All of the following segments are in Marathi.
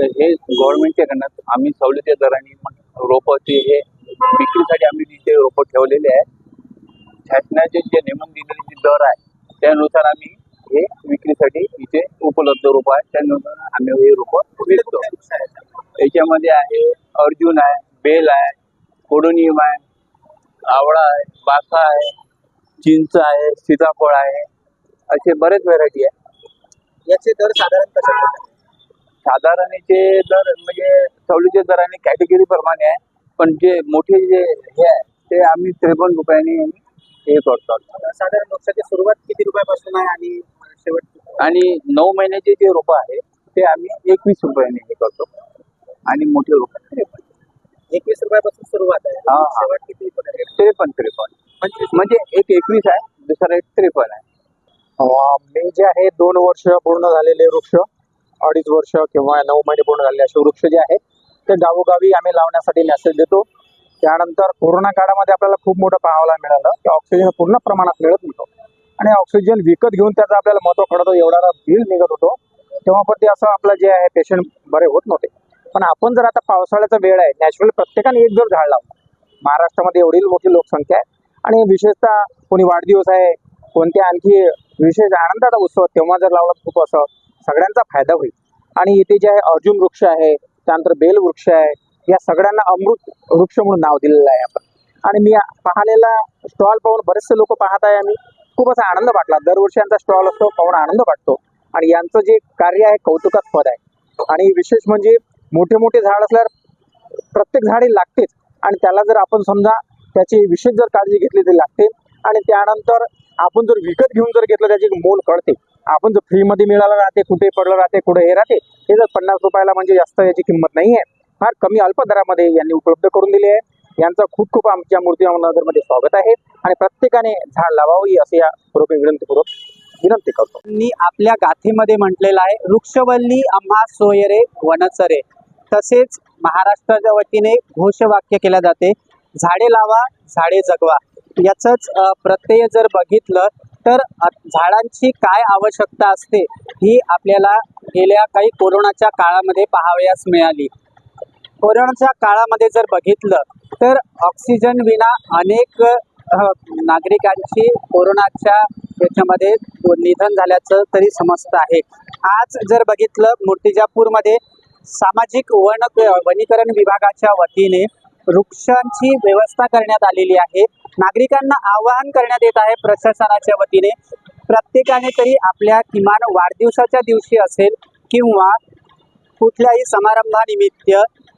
तर हे गव्हर्नमेंटच्याकडनं आम्ही सवलती दराने रोपं ते हे विक्रीसाठी आम्ही तिथे रोपं ठेवलेले आहे शासनाचे जे नेमून दिलेले जे दर आहे त्यानुसार आम्ही हे विक्रीसाठी इथे उपलब्ध रोपं आहे त्यानुसार आम्ही हे रोपं विकतो. याच्यामध्ये आहे अर्जुन आहे बेल आहे कोडोनियम आहे आवळा आहे बासा आहे चिंच आहे सीताफळ आहे असे बरेच व्हरायटी आहे. याचे दर साधारण कशा प्रकारे? साधारण याचे दर म्हणजे सवलतीच्या दराने कॅटेगरी प्रमाणे आहे पण जे मोठे जे हे आहे ते आम्ही त्रेपन्न रुपयाने हे करतो. साधारण वृक्षाची सुरुवात किती रुपयापासून आहे आणि शेवट आणि नऊ महिन्याचे जे रोपं आहे ते आम्ही एकवीस रुपयाने हे करतो. आणि मोठे रोपं. एकवीस रुपयापासून सुरुवात आहे. हा, हा. शेवट किती पर्यंत? त्रेपन्न त्रेपन्न. म्हणजे एक एकवीस आहे दुसरा एक त्रेपन्न आहे. मी जे आहे दोन वर्ष पूर्ण झालेले वृक्ष. अडीच वर्ष किंवा नऊ महिने पूर्ण झालेले असे वृक्ष जे आहेत ते गावोगावी आम्ही लावण्यासाठी मेसेज देतो. त्यानंतर कोरोना काळामध्ये आपल्याला खूप मोठं पाहायला मिळालं की ऑक्सिजन पूर्ण प्रमाणात मिळत नव्हतं. आणि ऑक्सिजन विकत घेऊन त्याचं आपल्याला महत्त्व कळतं एवढा बिल निघत होतो. तेव्हा पण ते असं आपलं जे आहे पेशंट बरे होत नव्हते. पण आपण जर आता पावसाळ्याचा वेळ आहे नॅचरल प्रत्येकाने एक जर झाड लावलं महाराष्ट्रामध्ये एवढी मोठी लोकसंख्या आहे. आणि विशेषतः कोणी वाढदिवस आहे कोणत्या आणखी विशेष आनंदाचा उत्सव तेव्हा जर लावला तर खूप असं सगळ्यांचा फायदा होईल. आणि इथे जे आहे अर्जुन वृक्ष आहे त्यानंतर बेल वृक्ष आहे या सगळ्यांना अमृत वृक्ष म्हणून नाव दिलेलं आहे आपण. आणि मी पाहिलेला स्टॉल पाहून बरेचसे लोक पाहत आहे आम्ही खूप असा आनंद वाटला. दरवर्षी यांचा स्टॉल असतो पाहून आनंद वाटतो. आणि यांचं जे कार्य आहे कौतुकास्पद आहे. आणि विशेष म्हणजे मोठे मोठे झाड असल्यावर प्रत्येक झाडे लागतेच. आणि त्याला जर आपण समजा त्याची विशेष जर काळजी घेतली तरी लागते. आणि त्यानंतर आपण जर विकत घेऊन जर घेतलं त्याची मोल कळते. आपण जर फ्रीमध्ये मिळालं राहते कुठे पडलं राहते कुठे हे राहते हे जर पन्नास रुपयाला म्हणजे जास्त याची किंमत नाही आहे. फार कमी अल्प दरामध्ये यांनी उपलब्ध करून दिली आहे. यांचं खूप खूप आमच्या मूर्ती नगरमध्ये स्वागत आहे आणि प्रत्येकाने झाड लावावी असे या पूर्वक विनंतीपूर्वक विनंती करतो. मी आपल्या गाथेमध्ये म्हटलेलं आहे वृक्षवल्ली आम्हा सोयरे वनचरे. तसेच महाराष्ट्राच्या वतीने घोषवाक्य केल्या जाते झाडे लावा झाडे जगवा. याचंच प्रत्यय जर बघितलं तर झाडांची काय आवश्यकता असते ही आपल्याला गेल्या काही कोरोनाच्या काळामध्ये पाहावयास मिळाली. कोरोनाच्या काळामध्ये जर बघितलं तर ऑक्सिजन विना अनेक नागरिकांची कोरोनाच्या याच्यामध्ये निधन झाल्याचं तरी समजतं आहे. आज जर बघितलं मूर्तिजापूरमध्ये सामाजिक वन वनीकरण विभागाच्या वतीने वृक्षांची व्यवस्था करण्यात आलेली आहे. नागरिकांना आवाहन करण्यात येत आहे प्रशासनाच्या वतीने. प्रत्येकाने तरी आपल्या किमान वाढदिवसाच्या दिवशी असेल किंवा कुठल्याही समारंभानिमित्त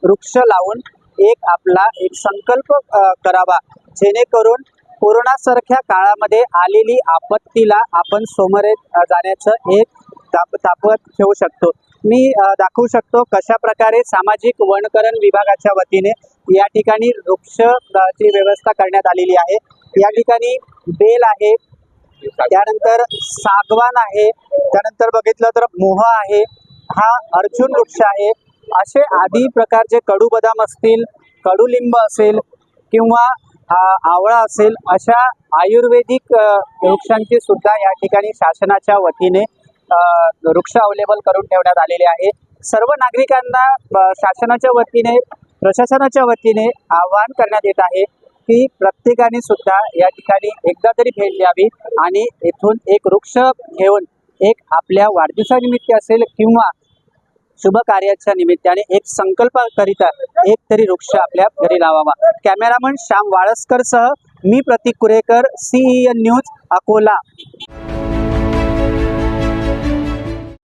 वृक्ष लावून एक आपला एक संकल्प करावा. जेणेकरून कोरोनासारख्या काळामध्ये आलेली आपत्तीला आपण समोर जाण्याचं एक ताप तापत ठेवू शकतो. मी दाखवू शकतो कशा प्रकारे सामाजिक वनकरण विभागाच्या वतीने या ठिकाणी वृक्ष ची व्यवस्था करण्यात आलेली आहे. या ठिकाणी बेल आहे त्यानंतर सागवान आहे त्यानंतर बघितलं तर मोह आहे हा अर्जुन वृक्ष आहे. असे आदी प्रकारचे कडू बदाम असतील कडुलिंब असेल किंवा आवळा असेल अशा आयुर्वेदिक वृक्षांची सुद्धा या ठिकाणी शासनाच्या वतीने वृक्ष अवेलेबल करून ठेवण्यात आलेले आहे सर्व नागरिकांना शासनाच्या वतीने प्रशासनाच्या वतीने आवाहन करण्यात येत आहे की प्रत्येकाने सुद्धा या ठिकाणी एकदा तरी भेट द्यावी आणि इथून एक वृक्ष घेऊन एक आपल्या वाढदिवसानिमित्त असेल किंवा शुभ कार्याच्या निमित्ताने एक संकल्पाकरिता एक तरी वृक्ष आपल्या घरी लावावा. कॅमेरामन श्याम वाळसकर सह मी Pratik Kurekar CEN news Akola.